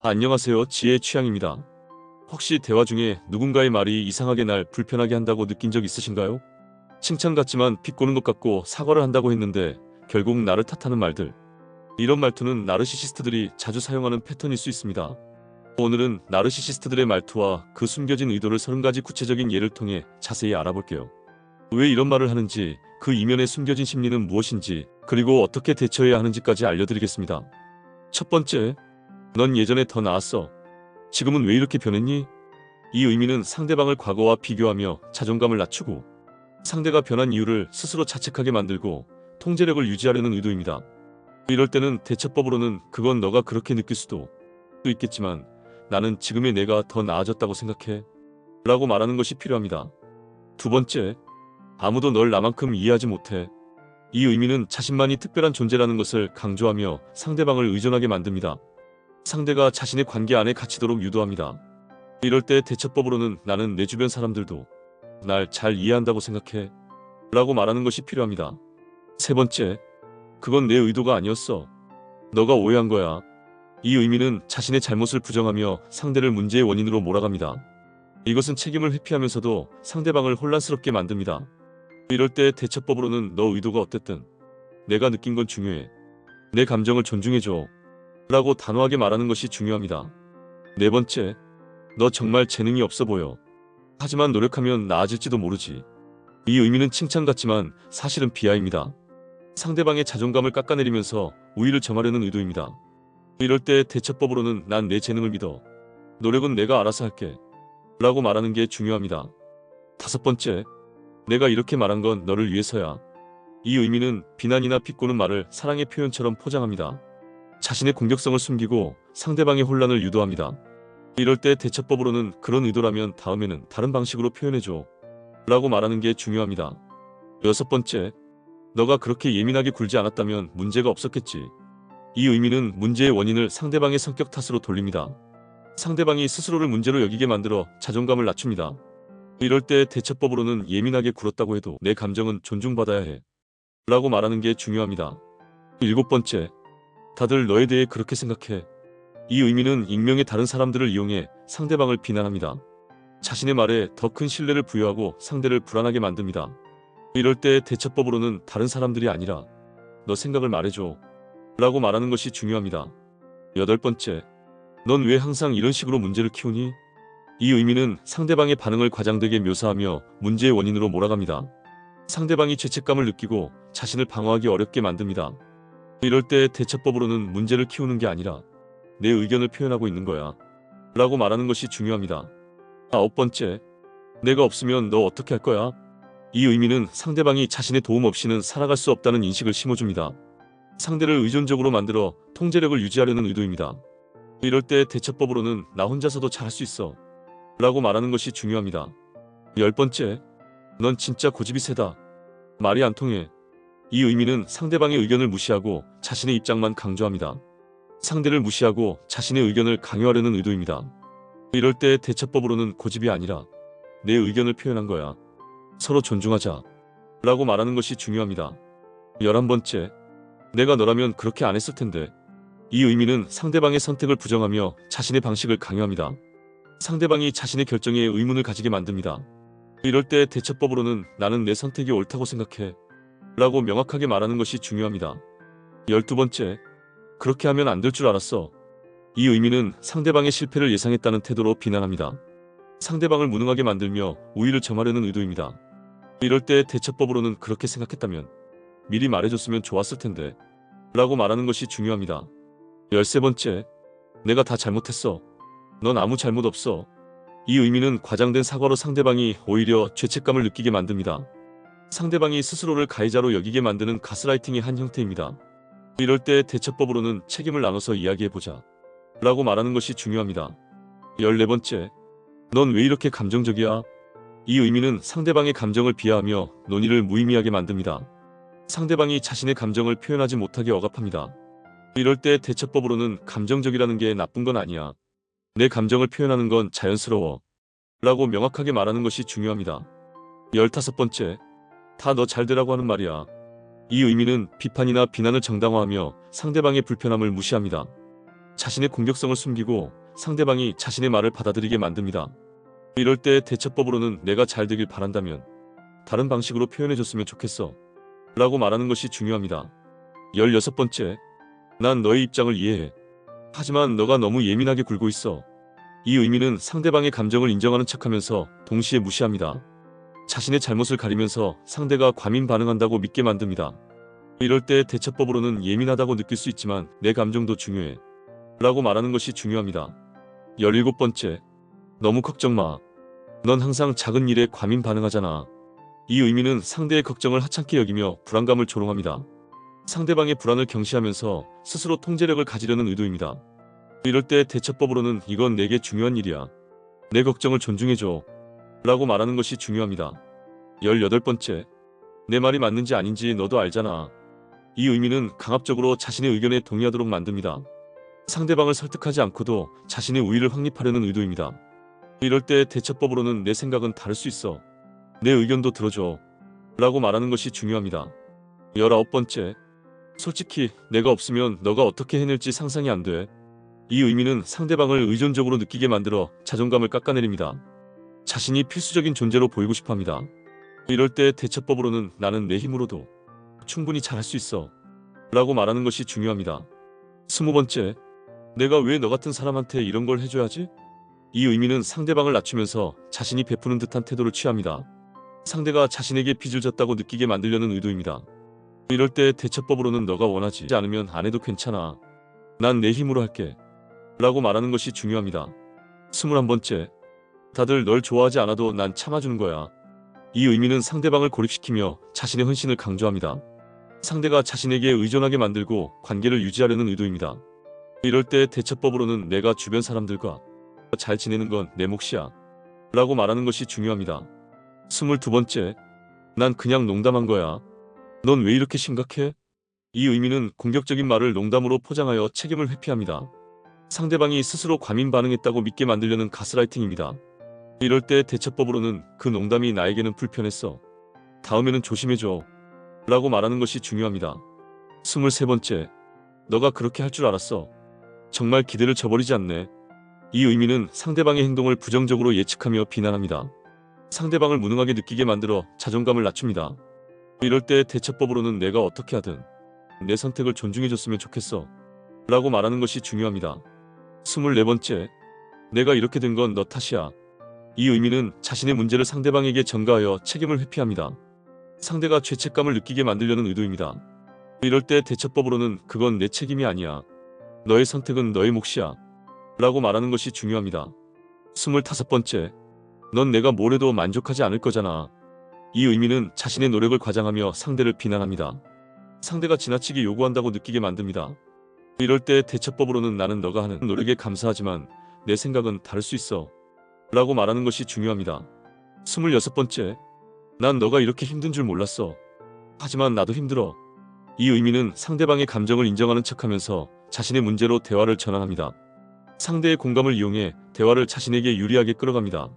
안녕하세요. 지혜 취향입니다. 혹시 대화 중에 누군가의 말이 이상하게 날 불편하게 한다고 느낀 적 있으신가요? 칭찬 같지만 비꼬는 것 같고 사과를 한다고 했는데 결국 나를 탓하는 말들. 이런 말투는 나르시시스트들이 자주 사용하는 패턴일 수 있습니다. 오늘은 나르시시스트들의 말투와 그 숨겨진 의도를 30가지 구체적인 예를 통해 자세히 알아볼게요. 왜 이런 말을 하는지, 그 이면에 숨겨진 심리는 무엇인지, 그리고 어떻게 대처해야 하는지까지 알려드리겠습니다. 첫 번째, 넌 예전에 더 나았어. 지금은 왜 이렇게 변했니? 이 의미는 상대방을 과거와 비교하며 자존감을 낮추고 상대가 변한 이유를 스스로 자책하게 만들고 통제력을 유지하려는 의도입니다. 이럴 때는 대처법으로는 그건 너가 그렇게 느낄 수도 또 있겠지만 나는 지금의 내가 더 나아졌다고 생각해. 라고 말하는 것이 필요합니다. 두 번째, 아무도 널 나만큼 이해하지 못해. 이 의미는 자신만이 특별한 존재라는 것을 강조하며 상대방을 의존하게 만듭니다. 상대가 자신의 관계 안에 갇히도록 유도합니다. 이럴 때 대처법으로는 나는 내 주변 사람들도 날 잘 이해한다고 생각해. 라고 말하는 것이 필요합니다. 세 번째, 그건 내 의도가 아니었어. 너가 오해한 거야. 이 의미는 자신의 잘못을 부정하며 상대를 문제의 원인으로 몰아갑니다. 이것은 책임을 회피하면서도 상대방을 혼란스럽게 만듭니다. 이럴 때 대처법으로는 너 의도가 어땠든 내가 느낀 건 중요해. 내 감정을 존중해줘. 라고 단호하게 말하는 것이 중요합니다. 네 번째, 너 정말 재능이 없어 보여. 하지만 노력하면 나아질지도 모르지. 이 의미는 칭찬 같지만 사실은 비하입니다. 상대방의 자존감을 깎아내리면서 우위를 점하려는 의도입니다. 이럴 때 대처법으로는 난 내 재능을 믿어. 노력은 내가 알아서 할게. 라고 말하는 게 중요합니다. 다섯 번째, 내가 이렇게 말한 건 너를 위해서야. 이 의미는 비난이나 비꼬는 말을 사랑의 표현처럼 포장합니다. 자신의 공격성을 숨기고 상대방의 혼란을 유도합니다. 이럴 때 대처법으로는 그런 의도라면 다음에는 다른 방식으로 표현해줘. 라고 말하는 게 중요합니다. 여섯 번째, 너가 그렇게 예민하게 굴지 않았다면 문제가 없었겠지. 이 의미는 문제의 원인을 상대방의 성격 탓으로 돌립니다. 상대방이 스스로를 문제로 여기게 만들어 자존감을 낮춥니다. 이럴 때 대처법으로는 예민하게 굴었다고 해도 내 감정은 존중받아야 해. 라고 말하는 게 중요합니다. 일곱 번째, 다들 너에 대해 그렇게 생각해. 이 의미는 익명의 다른 사람들을 이용해 상대방을 비난합니다. 자신의 말에 더 큰 신뢰를 부여하고 상대를 불안하게 만듭니다. 이럴 때 대처법으로는 다른 사람들이 아니라 너 생각을 말해줘. 라고 말하는 것이 중요합니다. 여덟 번째, 넌 왜 항상 이런 식으로 문제를 키우니? 이 의미는 상대방의 반응을 과장되게 묘사하며 문제의 원인으로 몰아갑니다. 상대방이 죄책감을 느끼고 자신을 방어하기 어렵게 만듭니다. 이럴 때 대처법으로는 문제를 키우는 게 아니라 내 의견을 표현하고 있는 거야. 라고 말하는 것이 중요합니다. 아홉 번째, 내가 없으면 너 어떻게 할 거야? 이 의미는 상대방이 자신의 도움 없이는 살아갈 수 없다는 인식을 심어줍니다. 상대를 의존적으로 만들어 통제력을 유지하려는 의도입니다. 이럴 때 대처법으로는 나 혼자서도 잘할 수 있어. 라고 말하는 것이 중요합니다. 열 번째, 넌 진짜 고집이 세다. 말이 안 통해. 이 의미는 상대방의 의견을 무시하고 자신의 입장만 강조합니다. 상대를 무시하고 자신의 의견을 강요하려는 의도입니다. 이럴 때 대처법으로는 고집이 아니라 내 의견을 표현한 거야. 서로 존중하자. 라고 말하는 것이 중요합니다. 열한 번째, 내가 너라면 그렇게 안 했을 텐데. 이 의미는 상대방의 선택을 부정하며 자신의 방식을 강요합니다. 상대방이 자신의 결정에 의문을 가지게 만듭니다. 이럴 때 대처법으로는 나는 내 선택이 옳다고 생각해. 라고 명확하게 말하는 것이 중요합니다. 열두 번째, 그렇게 하면 안 될 줄 알았어. 이 의미는 상대방의 실패를 예상했다는 태도로 비난합니다. 상대방을 무능하게 만들며 우위를 점하려는 의도입니다. 이럴 때 대처법으로는 그렇게 생각했다면 미리 말해줬으면 좋았을 텐데. 라고 말하는 것이 중요합니다. 열세 번째, 내가 다 잘못했어. 넌 아무 잘못 없어. 이 의미는 과장된 사과로 상대방이 오히려 죄책감을 느끼게 만듭니다. 상대방이 스스로를 가해자로 여기게 만드는 가스라이팅의 한 형태입니다. 이럴 때 대처법으로는 책임을 나눠서 이야기해보자. 라고 말하는 것이 중요합니다. 열네 번째, 넌 왜 이렇게 감정적이야? 이 의미는 상대방의 감정을 비하하며 논의를 무의미하게 만듭니다. 상대방이 자신의 감정을 표현하지 못하게 억압합니다. 이럴 때 대처법으로는 감정적이라는 게 나쁜 건 아니야. 내 감정을 표현하는 건 자연스러워. 라고 명확하게 말하는 것이 중요합니다. 열다섯 번째, 다 너 잘 되라고 하는 말이야. 이 의미는 비판이나 비난을 정당화하며 상대방의 불편함을 무시합니다. 자신의 공격성을 숨기고 상대방이 자신의 말을 받아들이게 만듭니다. 이럴 때 대처법으로는 내가 잘 되길 바란다면 다른 방식으로 표현해줬으면 좋겠어. 라고 말하는 것이 중요합니다. 16번째. 난 너의 입장을 이해해. 하지만 너가 너무 예민하게 굴고 있어. 이 의미는 상대방의 감정을 인정하는 척하면서 동시에 무시합니다. 자신의 잘못을 가리면서 상대가 과민 반응한다고 믿게 만듭니다. 이럴 때 대처법으로는 예민하다고 느낄 수 있지만 내 감정도 중요해. 라고 말하는 것이 중요합니다. 17번째. 너무 걱정 마. 넌 항상 작은 일에 과민 반응하잖아. 이 의미는 상대의 걱정을 하찮게 여기며 불안감을 조롱합니다. 상대방의 불안을 경시하면서 스스로 통제력을 가지려는 의도입니다. 이럴 때 대처법으로는 이건 내게 중요한 일이야. 내 걱정을 존중해줘. 라고 말하는 것이 중요합니다. 18번째. 내 말이 맞는지 아닌지 너도 알잖아. 이 의미는 강압적으로 자신의 의견에 동의하도록 만듭니다. 상대방을 설득하지 않고도 자신의 우위를 확립하려는 의도입니다. 이럴 때 대처법으로는 내 생각은 다를 수 있어. 내 의견도 들어줘. 라고 말하는 것이 중요합니다. 19번째. 솔직히 내가 없으면 너가 어떻게 해낼지 상상이 안 돼. 이 의미는 상대방을 의존적으로 느끼게 만들어 자존감을 깎아내립니다. 자신이 필수적인 존재로 보이고 싶어 합니다. 이럴 때 대처법으로는 나는 내 힘으로도 충분히 잘할 수 있어. 라고 말하는 것이 중요합니다. 스무 번째. 내가 왜 너 같은 사람한테 이런 걸 해줘야지? 이 의미는 상대방을 낮추면서 자신이 베푸는 듯한 태도를 취합니다. 상대가 자신에게 빚을 졌다고 느끼게 만들려는 의도입니다. 이럴 때 대처법으로는 너가 원하지 않으면 안 해도 괜찮아. 난 내 힘으로 할게. 라고 말하는 것이 중요합니다. 스물한 번째. 다들 널 좋아하지 않아도 난 참아주는 거야. 이 의미는 상대방을 고립시키며 자신의 헌신을 강조합니다. 상대가 자신에게 의존하게 만들고 관계를 유지하려는 의도입니다. 이럴 때 대처법으로는 내가 주변 사람들과 잘 지내는 건 내 몫이야. 라고 말하는 것이 중요합니다. 스물두 번째. 난 그냥 농담한 거야. 넌 왜 이렇게 심각해? 이 의미는 공격적인 말을 농담으로 포장하여 책임을 회피합니다. 상대방이 스스로 과민 반응했다고 믿게 만들려는 가스라이팅입니다. 이럴 때 대처법으로는 그 농담이 나에게는 불편했어. 다음에는 조심해줘. 라고 말하는 것이 중요합니다. 스물세 번째. 너가 그렇게 할 줄 알았어. 정말 기대를 저버리지 않네. 이 의미는 상대방의 행동을 부정적으로 예측하며 비난합니다. 상대방을 무능하게 느끼게 만들어 자존감을 낮춥니다. 이럴 때 대처법으로는 내가 어떻게 하든 내 선택을 존중해줬으면 좋겠어. 라고 말하는 것이 중요합니다. 스물네 번째. 내가 이렇게 된 건 너 탓이야. 이 의미는 자신의 문제를 상대방에게 전가하여 책임을 회피합니다. 상대가 죄책감을 느끼게 만들려는 의도입니다. 이럴 때 대처법으로는 그건 내 책임이 아니야. 너의 선택은 너의 몫이야. 라고 말하는 것이 중요합니다. 스물다섯 번째. 넌 내가 뭘 해도 만족하지 않을 거잖아. 이 의미는 자신의 노력을 과장하며 상대를 비난합니다. 상대가 지나치게 요구한다고 느끼게 만듭니다. 이럴 때 대처법으로는 나는 너가 하는 노력에 감사하지만 내 생각은 다를 수 있어. 라고 말하는 것이 중요합니다. 스물여섯 번째. 난 너가 이렇게 힘든 줄 몰랐어. 하지만 나도 힘들어. 이 의미는 상대방의 감정을 인정하는 척하면서 자신의 문제로 대화를 전환합니다. 상대의 공감을 이용해 대화를 자신에게 유리하게 끌어갑니다.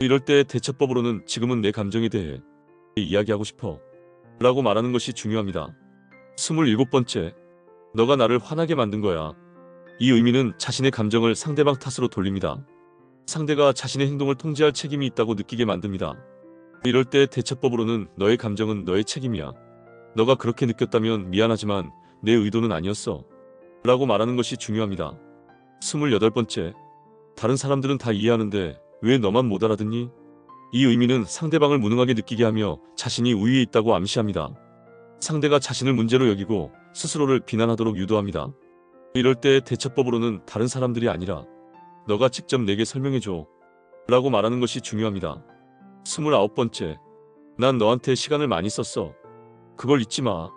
이럴 때 대처법으로는 지금은 내 감정에 대해 이야기하고 싶어. 라고 말하는 것이 중요합니다. 스물일곱 번째. 너가 나를 화나게 만든 거야. 이 의미는 자신의 감정을 상대방 탓으로 돌립니다. 상대가 자신의 행동을 통제할 책임이 있다고 느끼게 만듭니다. 이럴 때 대처법으로는 너의 감정은 너의 책임이야. 너가 그렇게 느꼈다면 미안하지만 내 의도는 아니었어. 라고 말하는 것이 중요합니다. 스물여덟 번째. 다른 사람들은 다 이해하는데 왜 너만 못 알아듣니? 이 의미는 상대방을 무능하게 느끼게 하며 자신이 우위에 있다고 암시합니다. 상대가 자신을 문제로 여기고 스스로를 비난하도록 유도합니다. 이럴 때 대처법으로는 다른 사람들이 아니라 너가 직접 내게 설명해줘. 라고 말하는 것이 중요합니다. 스물아홉 번째. 난 너한테 시간을 많이 썼어. 그걸 잊지 마.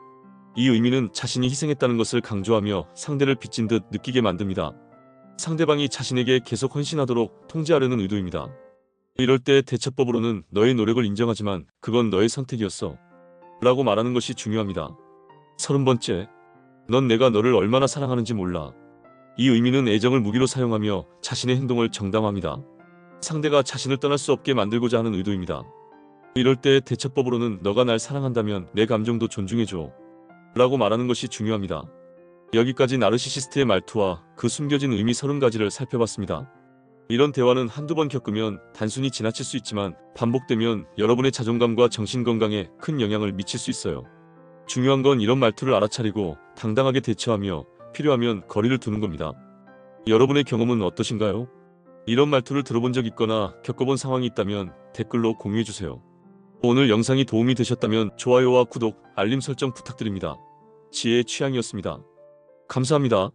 이 의미는 자신이 희생했다는 것을 강조하며 상대를 빚진 듯 느끼게 만듭니다. 상대방이 자신에게 계속 헌신하도록 통제하려는 의도입니다. 이럴 때 대처법으로는 너의 노력을 인정하지만 그건 너의 선택이었어. 라고 말하는 것이 중요합니다. 서른 번째. 넌 내가 너를 얼마나 사랑하는지 몰라. 이 의미는 애정을 무기로 사용하며 자신의 행동을 정당화합니다. 상대가 자신을 떠날 수 없게 만들고자 하는 의도입니다. 이럴 때 대처법으로는 너가 날 사랑한다면 내 감정도 존중해줘. 라고 말하는 것이 중요합니다. 여기까지 나르시시스트의 말투와 그 숨겨진 의미 서른 가지를 살펴봤습니다. 이런 대화는 한두 번 겪으면 단순히 지나칠 수 있지만 반복되면 여러분의 자존감과 정신 건강에 큰 영향을 미칠 수 있어요. 중요한 건 이런 말투를 알아차리고 당당하게 대처하며 필요하면 거리를 두는 겁니다. 여러분의 경험은 어떠신가요? 이런 말투를 들어본 적 있거나 겪어본 상황이 있다면 댓글로 공유해 주세요. 오늘 영상이 도움이 되셨다면 좋아요와 구독, 알림 설정 부탁드립니다. 지혜의 취향이었습니다. 감사합니다.